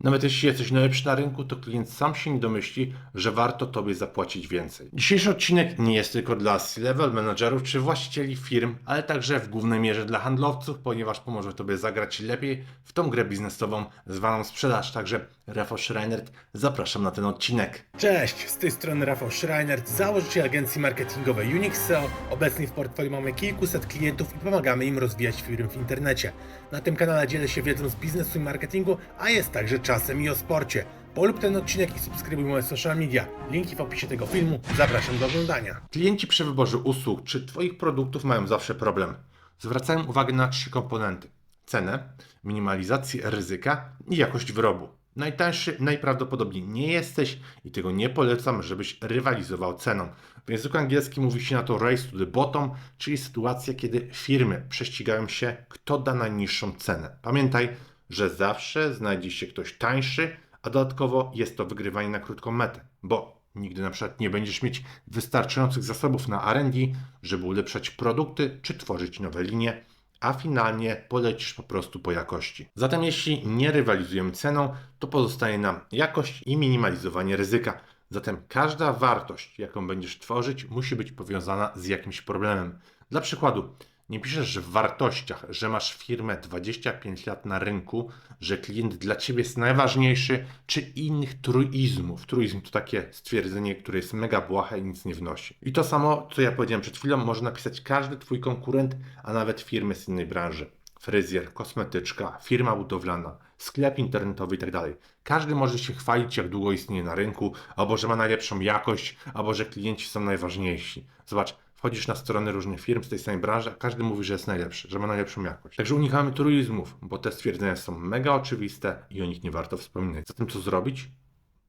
Nawet jeśli jesteś najlepszy na rynku, to klient sam się nie domyśli, że warto Tobie zapłacić więcej. Dzisiejszy odcinek nie jest tylko dla C-level menadżerów czy właścicieli firm, ale także w głównej mierze dla handlowców, ponieważ pomoże Tobie zagrać lepiej w tą grę biznesową zwaną sprzedaż. Także Rafał Schreinert, zapraszam na ten odcinek. Cześć, z tej strony Rafał Schreiner, założyciel agencji marketingowej Unix SEO. Obecnie w portfolio mamy kilkuset klientów i pomagamy im rozwijać firmy w internecie. Na tym kanale dzielę się wiedzą z biznesu i marketingu, a jest także czasem i o sporcie. Polub ten odcinek i subskrybuj moje social media. Linki w opisie tego filmu. Zapraszam do oglądania. Klienci przy wyborze usług czy Twoich produktów mają zawsze problem. Zwracają uwagę na trzy komponenty: cenę, minimalizację ryzyka i jakość wyrobu. Najtańszy najprawdopodobniej nie jesteś i tego nie polecam, żebyś rywalizował ceną. W języku angielskim mówi się na to race to the bottom, czyli sytuacja, kiedy firmy prześcigają się, kto da najniższą cenę. Pamiętaj, że zawsze znajdzie się ktoś tańszy, a dodatkowo jest to wygrywanie na krótką metę, bo nigdy na przykład nie będziesz mieć wystarczających zasobów na R&D, żeby ulepszać produkty czy tworzyć nowe linie, a finalnie polecisz po prostu po jakości. Zatem jeśli nie rywalizujemy ceną, to pozostaje nam jakość i minimalizowanie ryzyka. Zatem każda wartość, jaką będziesz tworzyć, musi być powiązana z jakimś problemem. Dla przykładu, nie piszesz w wartościach, że masz firmę 25 lat na rynku, że klient dla ciebie jest najważniejszy, czy innych truizmów. Truizm to takie stwierdzenie, które jest mega błahe i nic nie wnosi. I to samo, co ja powiedziałem przed chwilą, może napisać każdy twój konkurent, a nawet firmy z innej branży. Fryzjer, kosmetyczka, firma budowlana, sklep internetowy itd. Każdy może się chwalić, jak długo istnieje na rynku, albo że ma najlepszą jakość, albo że klienci są najważniejsi. Zobacz, wchodzisz na strony różnych firm z tej samej branży, a każdy mówi, że jest najlepszy, że ma najlepszą jakość. Także unikamy truizmów, bo te stwierdzenia są mega oczywiste i o nich nie warto wspominać. Zatem co zrobić?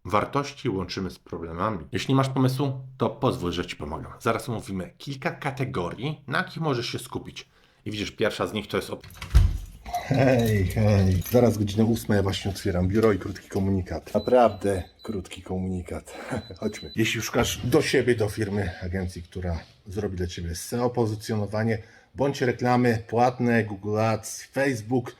Wartości łączymy z problemami. Jeśli masz pomysł, to pozwól, że Ci pomagam. Zaraz omówimy kilka kategorii, na jakich możesz się skupić. I widzisz, pierwsza z nich to jest op- Hej, hej. Zaraz godzina ósma, ja właśnie otwieram biuro i krótki komunikat. Naprawdę krótki komunikat. Chodźmy. Jeśli szukasz do siebie, do firmy, agencji, która zrobi dla Ciebie SEO, pozycjonowanie, bądź reklamy płatne, Google Ads, Facebook,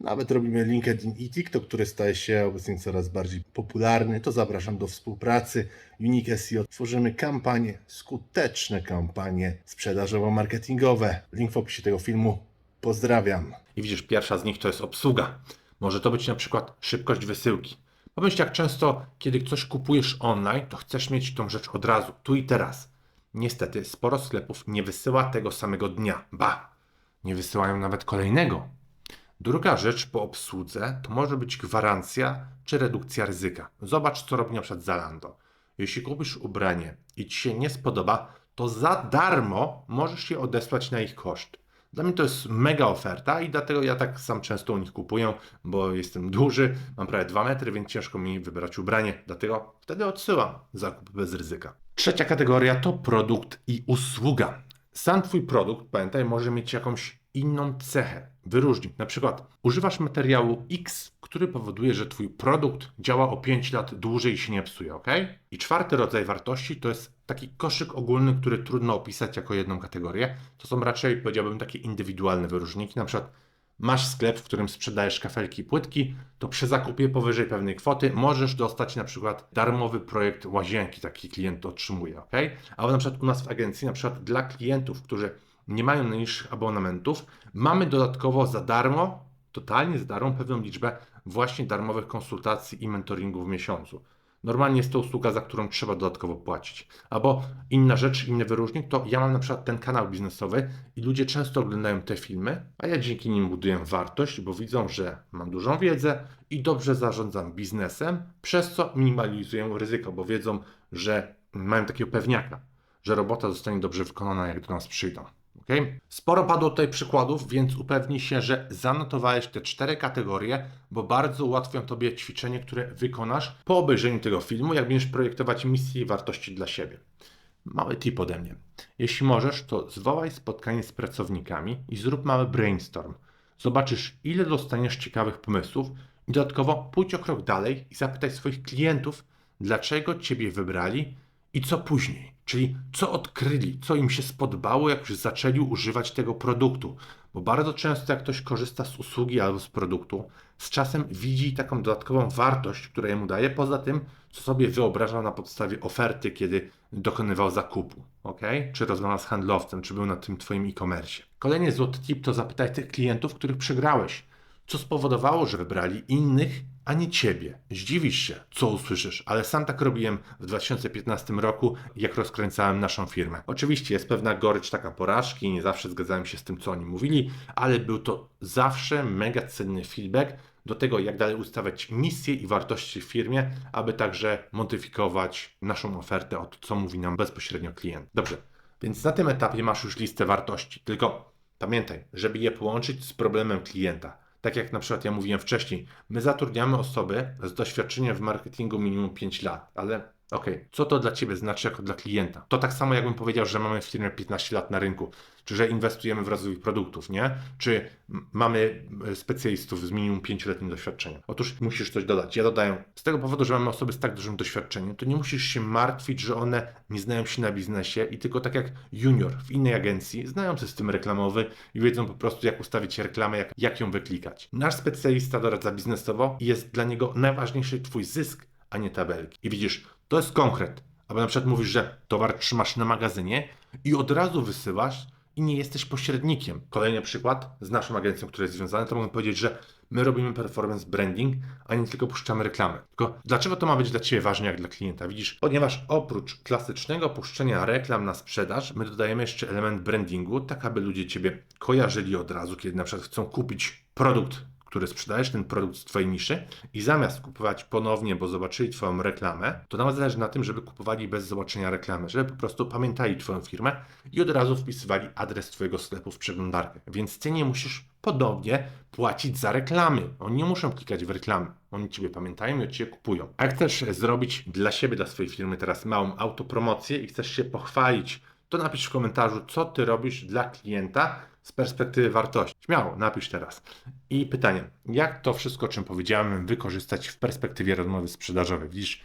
nawet robimy LinkedIn i TikTok, który staje się obecnie coraz bardziej popularny, to zapraszam do współpracy. Unique SEO. Tworzymy kampanie, skuteczne kampanie sprzedażowo-marketingowe. Link w opisie tego filmu. Pozdrawiam. I widzisz, pierwsza z nich to jest obsługa. Może to być na przykład szybkość wysyłki. Pomyśl, jak często, kiedy coś kupujesz online, to chcesz mieć tą rzecz od razu, tu i teraz. Niestety, sporo sklepów nie wysyła tego samego dnia. Ba, nie wysyłają nawet kolejnego. Druga rzecz po obsłudze to może być gwarancja czy redukcja ryzyka. Zobacz, co robi na przykład Zalando. Jeśli kupisz ubranie i ci się nie spodoba, to za darmo możesz je odesłać na ich koszt. Dla mnie to jest mega oferta i dlatego ja tak sam często u nich kupuję, bo jestem duży, mam prawie 2 metry, więc ciężko mi wybrać ubranie, dlatego wtedy odsyłam zakup bez ryzyka. Trzecia kategoria to produkt i usługa. Sam Twój produkt, pamiętaj, może mieć jakąś inną cechę, wyróżnik. Na przykład używasz materiału X, który powoduje, że Twój produkt działa o 5 lat dłużej i się nie psuje, ok? I czwarty rodzaj wartości to jest taki koszyk ogólny, który trudno opisać jako jedną kategorię. To są raczej, powiedziałbym, takie indywidualne wyróżniki. Na przykład masz sklep, w którym sprzedajesz kafelki i płytki, to przy zakupie powyżej pewnej kwoty możesz dostać na przykład darmowy projekt łazienki, taki klient otrzymuje, ok? Albo na przykład u nas w agencji, na przykład dla klientów, którzy nie mają najniższych abonamentów, mamy dodatkowo za darmo, totalnie za darmo, pewną liczbę właśnie darmowych konsultacji i mentoringu w miesiącu. Normalnie jest to usługa, za którą trzeba dodatkowo płacić. Albo inna rzecz, inny wyróżnik, to ja mam na przykład ten kanał biznesowy i ludzie często oglądają te filmy, a ja dzięki nim buduję wartość, bo widzą, że mam dużą wiedzę i dobrze zarządzam biznesem, przez co minimalizuję ryzyko, bo wiedzą, że mają takiego pewniaka, że robota zostanie dobrze wykonana, jak do nas przyjdą. Okay? Sporo padło tutaj przykładów, więc upewnij się, że zanotowałeś te cztery kategorie, bo bardzo ułatwią Tobie ćwiczenie, które wykonasz po obejrzeniu tego filmu, jak będziesz projektować misje i wartości dla siebie. Mały tip ode mnie. Jeśli możesz, to zwołaj spotkanie z pracownikami i zrób mały brainstorm. Zobaczysz, ile dostaniesz ciekawych pomysłów i dodatkowo pójdź o krok dalej i zapytaj swoich klientów, dlaczego Ciebie wybrali i co później, czyli co odkryli, co im się spodobało, jak już zaczęli używać tego produktu. Bo bardzo często, jak ktoś korzysta z usługi albo z produktu, z czasem widzi taką dodatkową wartość, która jemu daje, poza tym, co sobie wyobrażał na podstawie oferty, kiedy dokonywał zakupu, ok? Czy rozmawiał z handlowcem, czy był na tym Twoim e-commerce. Kolejny złoty tip to zapytaj tych klientów, których przegrałeś. Co spowodowało, że wybrali innych, a nie ciebie. Zdziwisz się, co usłyszysz, ale sam tak robiłem w 2015 roku, jak rozkręcałem naszą firmę. Oczywiście jest pewna gorycz taka porażki, nie zawsze zgadzałem się z tym, co oni mówili, ale był to zawsze mega cenny feedback do tego, jak dalej ustawiać misję i wartości w firmie, aby także modyfikować naszą ofertę od co mówi nam bezpośrednio klient. Dobrze, więc na tym etapie masz już listę wartości, tylko pamiętaj, żeby je połączyć z problemem klienta. Tak jak na przykład ja mówiłem wcześniej, my zatrudniamy osoby z doświadczeniem w marketingu minimum 5 lat, ale okej, co to dla Ciebie znaczy jako dla klienta? To tak samo jakbym powiedział, że mamy w firmie 15 lat na rynku, czy że inwestujemy w rozwój produktów, nie? Czy mamy e, specjalistów z minimum 5-letnim doświadczeniem? Otóż musisz coś dodać. Ja dodaję, z tego powodu, że mamy osoby z tak dużym doświadczeniem, to nie musisz się martwić, że one nie znają się na biznesie i tylko tak jak junior w innej agencji, znają system reklamowy i wiedzą po prostu, jak ustawić reklamę, jak, jak ją wyklikać. Nasz specjalista doradza biznesowo i jest dla niego najważniejszy Twój zysk, a nie tabelki. I widzisz, to jest konkret. Albo na przykład mówisz, że towar trzymasz na magazynie i od razu wysyłasz i nie jesteś pośrednikiem. Kolejny przykład z naszą agencją, która jest związana, to mogę powiedzieć, że my robimy performance branding, a nie tylko puszczamy reklamy. Tylko dlaczego to ma być dla Ciebie ważne jak dla klienta? Widzisz, ponieważ oprócz klasycznego puszczenia reklam na sprzedaż, my dodajemy jeszcze element brandingu, tak aby ludzie Ciebie kojarzyli od razu, kiedy na przykład chcą kupić produkt który sprzedajesz, ten produkt z Twojej niszy i zamiast kupować ponownie, bo zobaczyli Twoją reklamę, to nam zależy na tym, żeby kupowali bez zobaczenia reklamy, żeby po prostu pamiętali Twoją firmę i od razu wpisywali adres Twojego sklepu w przeglądarkę. Więc Ty nie musisz podobnie płacić za reklamy. Oni nie muszą klikać w reklamy. Oni Ciebie pamiętają i od Ciebie kupują. A jak chcesz zrobić dla siebie, dla swojej firmy teraz małą autopromocję i chcesz się pochwalić, to napisz w komentarzu, co Ty robisz dla klienta z perspektywy wartości. Śmiało, napisz teraz. I pytanie, jak to wszystko, o czym powiedziałem, wykorzystać w perspektywie rozmowy sprzedażowej? Widzisz,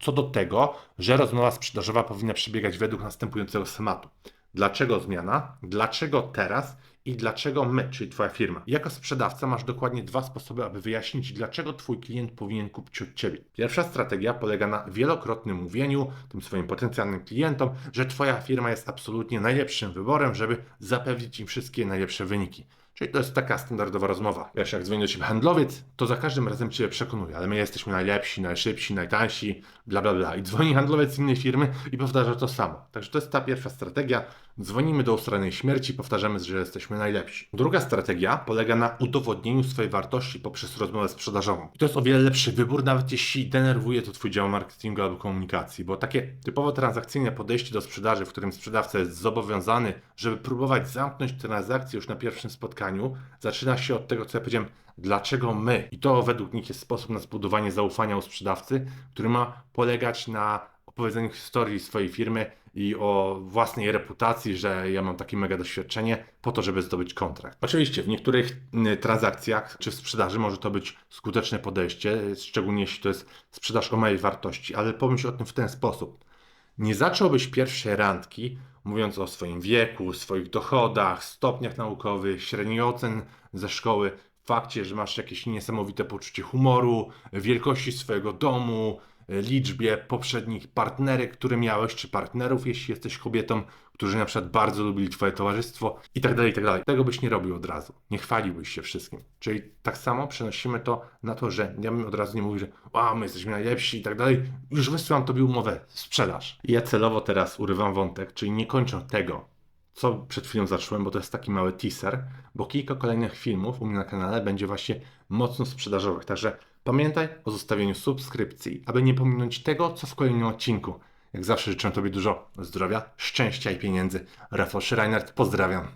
co do tego, że rozmowa sprzedażowa powinna przebiegać według następującego schematu. Dlaczego zmiana? Dlaczego teraz? I dlaczego my, czyli Twoja firma? Jako sprzedawca masz dokładnie dwa sposoby, aby wyjaśnić, dlaczego Twój klient powinien kupić od Ciebie. Pierwsza strategia polega na wielokrotnym mówieniu tym swoim potencjalnym klientom, że Twoja firma jest absolutnie najlepszym wyborem, żeby zapewnić im wszystkie najlepsze wyniki. Czyli to jest taka standardowa rozmowa. Wiesz, jak dzwoni do ciebie handlowiec, to za każdym razem cię przekonuje, ale my jesteśmy najlepsi, najszybsi, najtańsi, bla bla bla. I dzwoni handlowiec z innej firmy i powtarza to samo. Także to jest ta pierwsza strategia. Dzwonimy do ustalonej śmierci, powtarzamy, że jesteśmy najlepsi. Druga strategia polega na udowodnieniu swojej wartości poprzez rozmowę sprzedażową. I to jest o wiele lepszy wybór, nawet jeśli denerwuje to twój dział marketingu albo komunikacji, bo takie typowo transakcyjne podejście do sprzedaży, w którym sprzedawca jest zobowiązany, żeby próbować zamknąć transakcję już na pierwszym spotkaniu, zaczyna się od tego, co ja powiedziałem, dlaczego my. I to według nich jest sposób na zbudowanie zaufania u sprzedawcy, który ma polegać na opowiedzeniu historii swojej firmy i o własnej reputacji, że ja mam takie mega doświadczenie po to, żeby zdobyć kontrakt. Oczywiście w niektórych y, transakcjach czy w sprzedaży może to być skuteczne podejście, szczególnie jeśli to jest sprzedaż o małej wartości, ale pomyśl o tym w ten sposób. Nie zacząłbyś pierwszej randki mówiąc o swoim wieku, swoich dochodach, stopniach naukowych, średniej ocen ze szkoły, fakcie, że masz jakieś niesamowite poczucie humoru, wielkości swojego domu, liczbie poprzednich partnerek, które miałeś, czy partnerów, jeśli jesteś kobietą, którzy na przykład bardzo lubili Twoje towarzystwo i tak dalej, i tak dalej. Tego byś nie robił od razu. Nie chwaliłbyś się wszystkim. Czyli tak samo przenosimy to na to, że ja bym od razu nie mówił, że wow, my jesteśmy najlepsi i tak dalej. Już wysyłam Tobie umowę, sprzedaż. I ja celowo teraz urywam wątek, czyli nie kończę tego, co przed chwilą zacząłem, bo to jest taki mały teaser, bo kilka kolejnych filmów u mnie na kanale będzie właśnie mocno sprzedażowych. Także pamiętaj o zostawieniu subskrypcji, aby nie pominąć tego, co w kolejnym odcinku. Jak zawsze życzę Tobie dużo zdrowia, szczęścia i pieniędzy. Rafał Schreiner, pozdrawiam.